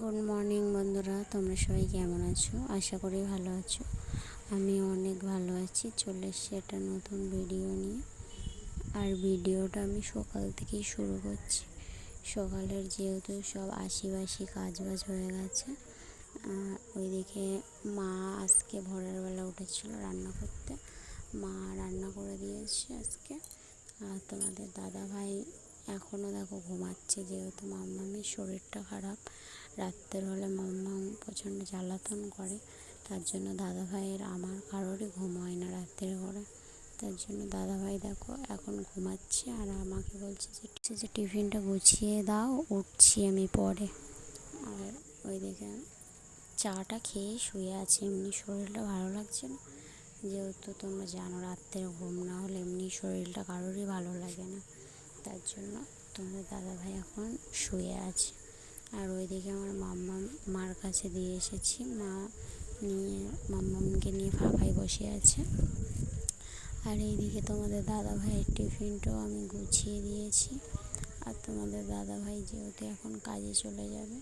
Good morning বন্ধুরা। তোমরা সবাই কেমন আছো? আশা করি ভালো আছো। আমি অনেক ভালো আছি। চলে এসেছি একটা নতুন ভিডিও নিয়ে। আর ভিডিওটা আমি সকাল থেকেই শুরু করছি। সকালের যেহেতু সব আশিবাসি কাজ বাজ হয়ে গেছে ওইদিকে মা আজকে ভোরের বেলা উঠেছিল রান্না করতে। মা রান্না করে দিয়েছে আজকে। আর তোমাদের দাদা ভাই এখনও দেখো ঘুমাচ্ছে যেহেতু মাম্মামির শরীরটা খারাপ। রাত্রের হলে মাম্মাম প্রচণ্ড জ্বালাতন করে। তার জন্য দাদা ভাইয়ের আমার কারোরই ঘুম হয় না রাত্রের করে তার জন্য দাদা ভাই দেখো এখন ঘুমাচ্ছে আর আমাকে বলছে যে যে টিফিনটা গুছিয়ে দাও, উঠছি আমি পরে। আর ওইদিকে চাটা খেয়ে শুয়ে আছি। এমনি শরীরটা ভালো লাগছে না। যেহেতু তোমরা জানো রাত্রে ঘুম না হলে এমনি শরীরটা কারোরই ভালো লাগে না। তার জন্য তোমাদের দাদা ভাই এখন শুয়ে আছে। আর ওইদিকে আমার মাম্মা মার কাছে দিয়ে এসেছি। মা নিয়ে, মাম্মামকে নিয়ে ফাঁকায় বসে আছে। আর এইদিকে তোমাদের দাদা ভাইয়ের টিফিনটাও আমি গুছিয়ে দিয়েছি। আর তোমাদের দাদা ভাই যেহেতু এখন কাজে চলে যাবে।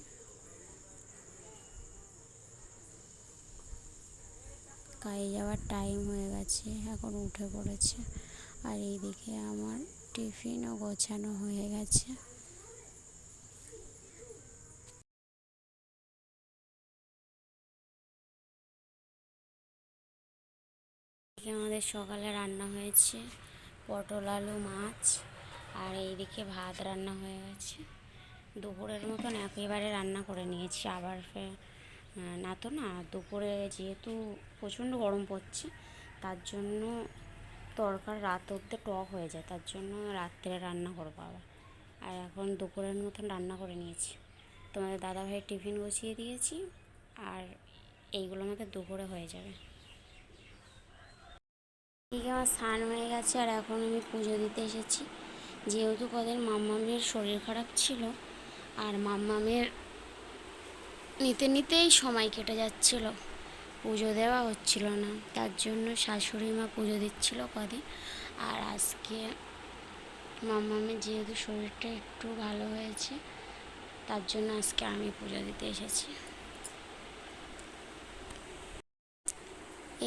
কাজে যাওয়ার টাইম হয়ে গেছে, এখন উঠে পড়েছে। আর এইদিকে আমার টিফিনও গোছানো হয়ে গেছে। আমাদের সকালে রান্না হয়েছে পটল আলু, মাছ, আর এইদিকে ভাত রান্না হয়ে গেছে। দুপুরের মতন একেবারে রান্না করে নিয়েছি। আবার ফের না তো না, দুপুরে যেহেতু প্রচণ্ড গরম পড়ছে, তার জন্য তরকার রাত অব্দি টক হয়ে যায়, তার জন্য রাত্রে রান্না করব আবার আর এখন দুপুরের মতন রান্না করে নিয়েছি। তোমাদের দাদা ভাইয়ের টিফিন বসিয়ে দিয়েছি, আর এইগুলো আমাদের দুপুরে হয়ে যাবে। এদিকে আমার স্নান হয়ে গেছে, আর এখন আমি পুজো দিতে এসেছি। যেহেতু কদিন মাম্মামের শরীর খারাপ ছিল, আর মাম্মামের নিতে নিতেই সময় কেটে যাচ্ছিল। পুজো দেওয়া হচ্ছিল না। তার জন্য শাশুড়ি মা পুজো দিচ্ছিল কদিন। আর আজকে মাম্মামের যেহেতু শরীরটা একটু ভালো হয়েছে, তার জন্য আজকে আমি পুজো দিতে এসেছি।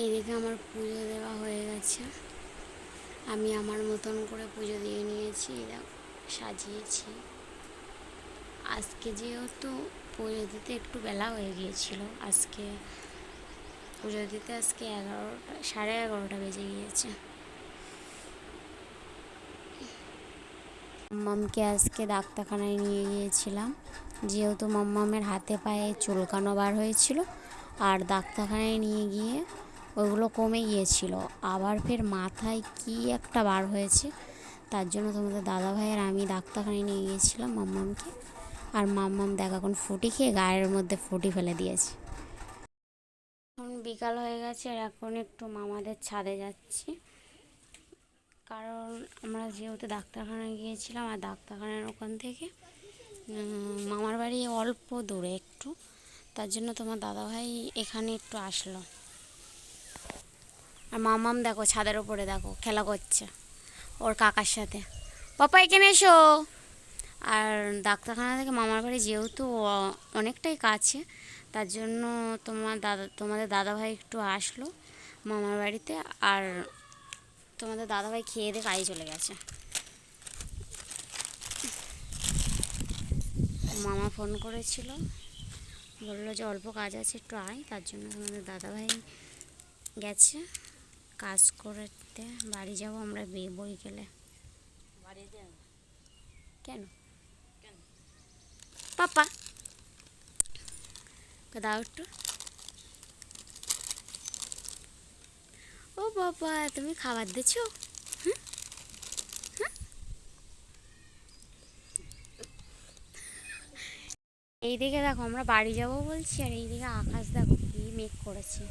এইদিকে আমার পুজো দেওয়া হয়ে গেছে। আমি আমার মতন করে পুজো দিয়ে নিয়েছি সাজিয়েছি। আজকে যেহেতু পুজো দিতে একটু বেলা হয়ে গিয়েছিল, আজকে পুজো দিতে আজকে এগারোটা সাড়ে এগারোটা বেজে গিয়েছে। মাম্মামকে আজকে ডাক্তারখানায় নিয়ে গিয়েছিলাম। যেহেতু মাম্মামের হাতে পায়ে চুলকানো বার হয়েছিল, আর ডাক্তারখানায় নিয়ে গিয়ে ওইগুলো কমে গিয়েছিল। আবার ফের মাথায় কি একটা বার হয়েছে, তার জন্য তোমাদের দাদা ভাইয়ের আমি ডাক্তারখানায় নিয়ে গিয়েছিলাম মাম্মামকে। আর মাম্মাম দেখ এখন ফুটি খেয়ে গায়ের মধ্যে ফুটি ফেলে দিয়েছে। বিকাল হয়ে গেছে আর এখন একটু মামাদের ছাদে যাচ্ছি। কারণ আমরা যেহেতু ডাক্তারখানায় গিয়েছিলাম আর ডাক্তারখানার ওখান থেকে মামার বাড়ি অল্প দূরে একটু। তার জন্য তোমার দাদাভাই এখানে একটু আসলো। আর মামাম দেখো ছাদের ওপরে দেখো, খেলা করছে ওর কাকার সাথে। পাপা, এখানে এসো। আর ডাক্তারখানা থেকে মামার বাড়ি যেহেতু অনেকটাই কাছে তার জন্য তোমার দাদা তোমাদের দাদাভাই একটু আসলো মামার বাড়িতে আর তোমাদের দাদাভাই খেয়ে দিয়ে কাজে চলে গেছে। মামা ফোন করেছিল বলল যে অল্প কাজ আছে একটু আয় তার জন্য তোমাদের দাদাভাই গেছে কাজ করতে। বাড়ি যাব আমরা বিয়ে বই গেলে কেন? পাপা। দাও একটু। ও বাবা, তুমি খাবার দিছো? এইদিকে দেখো, আমরা বাড়ি যাব বলছি, আর এইদিকে আকাশ দেখো কি মেঘ করেছে।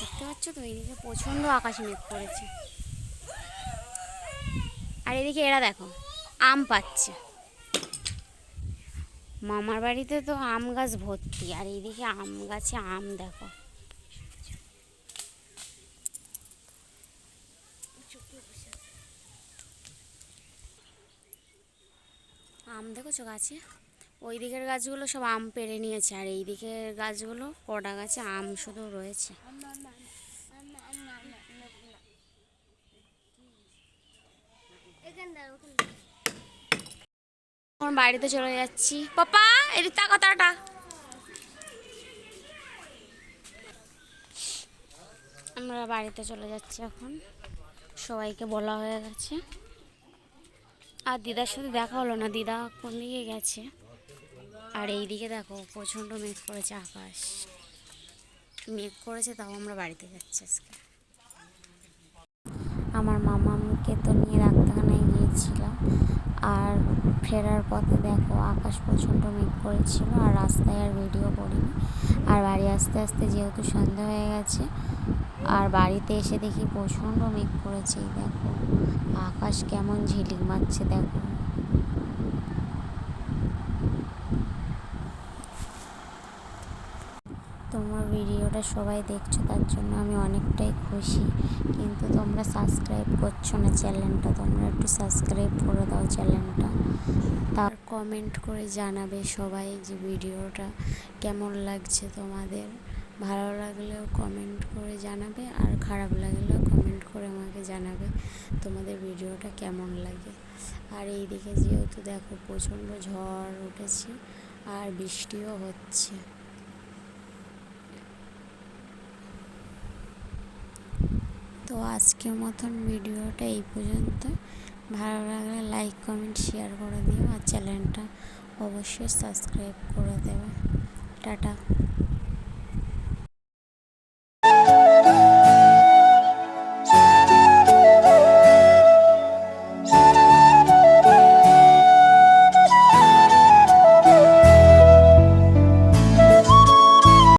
দেখতে পাচ্ছ তো? এইদিকে প্রচণ্ড আকাশ মেঘ করেছে। আর এদিকে এরা দেখো, আম পাচ্ছে। মামার বাড়িতে তো আম গাছ ভর্তি, আর এইদিকে আম গাছে আম দেখো। আম দেখেছ গাছে? ওই দিকের গাছগুলো সব আম পেড়ে নিয়েছে, আর এই দিকের গাছগুলো কটা গাছে আম শুধু রয়েছে। বাড়িতে চলে যাচ্ছি। পাপা এদিক তা কথাটা। আমরা বাড়িতে চলে যাচ্ছি এখন। সবাইকে বলা হয়ে গেছে। আর দিদার সাথে দেখা হলো না, দিদা কোন দিকে গেছে? আর এই দিকে দেখো, প্রচণ্ড মেঘ করেছে আকাশ। মেঘ করেছে, তাও আমরা বাড়িতে যাচ্ছি আজকে। আমার মামাকে তো নিয়ে ডাক্তারখানায় গিয়েছিলাম। আর ফেরার পথে দেখো আকাশ প্রচণ্ড মেঘ করেছিল আর রাস্তায় আর ভিডিও করিনি। আর বাড়ি আসতে আসতে যেহেতু সন্ধ্যা হয়ে গেছে, আর বাড়িতে এসে দেখি প্রচণ্ড মেঘ করেছে দেখো। আকাশ কেমন ঝিলিক মারছে, দেখো। তোমার ভিডিওটা সবাই দেখছ, তার জন্য আমি অনেকটাই খুশি। কিন্তু তোমরা সাবস্ক্রাইব করছ না চ্যানেলটা তোমরা একটু সাবস্ক্রাইব করে দাও চ্যানেলটা। তার কমেন্ট করে জানাবে সবাই যে ভিডিওটা কেমন লাগছে তোমাদের। ভালো লাগলেও কমেন্ট করে জানাবে আর খারাপ লাগলেও কমেন্ট করে আমাকে জানাবে তোমাদের ভিডিওটা কেমন লাগে। আর এইদিকে যেহেতু দেখো প্রচণ্ড ঝড় উঠেছে আর বৃষ্টিও হচ্ছে। তো আজকের মতন ভিডিওটা এই পর্যন্ত। ভালো লাগলে লাইক কমেন্ট শেয়ার করে দিও আর চ্যানেলটা অবশ্যই সাবস্ক্রাইব করে দেবে। টাটা।